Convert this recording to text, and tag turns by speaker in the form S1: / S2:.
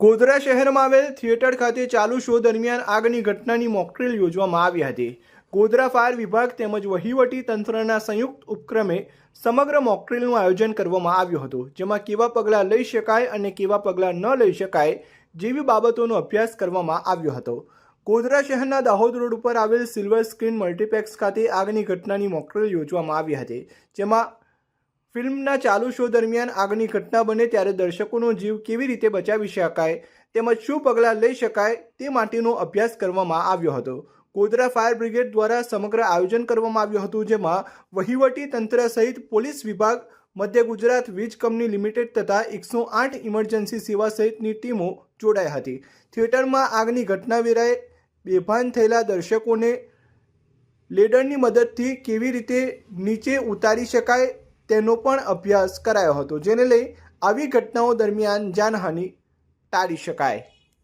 S1: ગોધરા શહેરમાં આવેલ થિયેટર ખાતે ચાલુ શો દરમિયાન આગની ઘટનાની મોકડ્રીલ યોજવામાં આવી હતી. ગોધરા ફાયર વિભાગ તેમજ વહીવટી તંત્રના સંયુક્ત ઉપક્રમે સમગ્ર મોકડ્રીલનું આયોજન કરવામાં આવ્યું હતું, જેમાં કેવા પગલાં લઈ શકાય અને કેવા પગલાં ન લઈ શકાય જેવી બાબતોનો અભ્યાસ કરવામાં આવ્યો હતો. ગોધરા શહેરના દાહોદ રોડ ઉપર આવેલ સિલ્વર સ્ક્રીન મલ્ટીપ્લેક્સ ખાતે આગની ઘટનાની મોકડ્રીલ યોજવામાં આવી હતી, જેમાં ફિલ્મના ચાલુ શો દરમિયાન આગની ઘટના બને ત્યારે દર્શકોનો જીવ કેવી રીતે બચાવી શકાય, તેમજ શું પગલાં લઈ શકાય તે માટેનો અભ્યાસ કરવામાં આવ્યો હતો. ગોધરા ફાયર બ્રિગેડ દ્વારા સમગ્ર આયોજન કરવામાં આવ્યું હતું, જેમાં વહીવટી તંત્ર સહિત પોલીસ વિભાગ, મધ્ય ગુજરાત વીજ કંપની લિમિટેડ તથા એકસો આઠ ઇમરજન્સી સેવા સહિતની ટીમો જોડાઈ હતી. થિયેટરમાં આગની ઘટના વેરાએ બેભાન થયેલા દર્શકોને લેડરની મદદથી કેવી રીતે નીચે ઉતારી શકાય તેનો પણ અભ્યાસ કરાયો હતો જેને લઈ આવી ઘટનાઓ દરમિયાન જાનહાનિ ટાળી શકાય.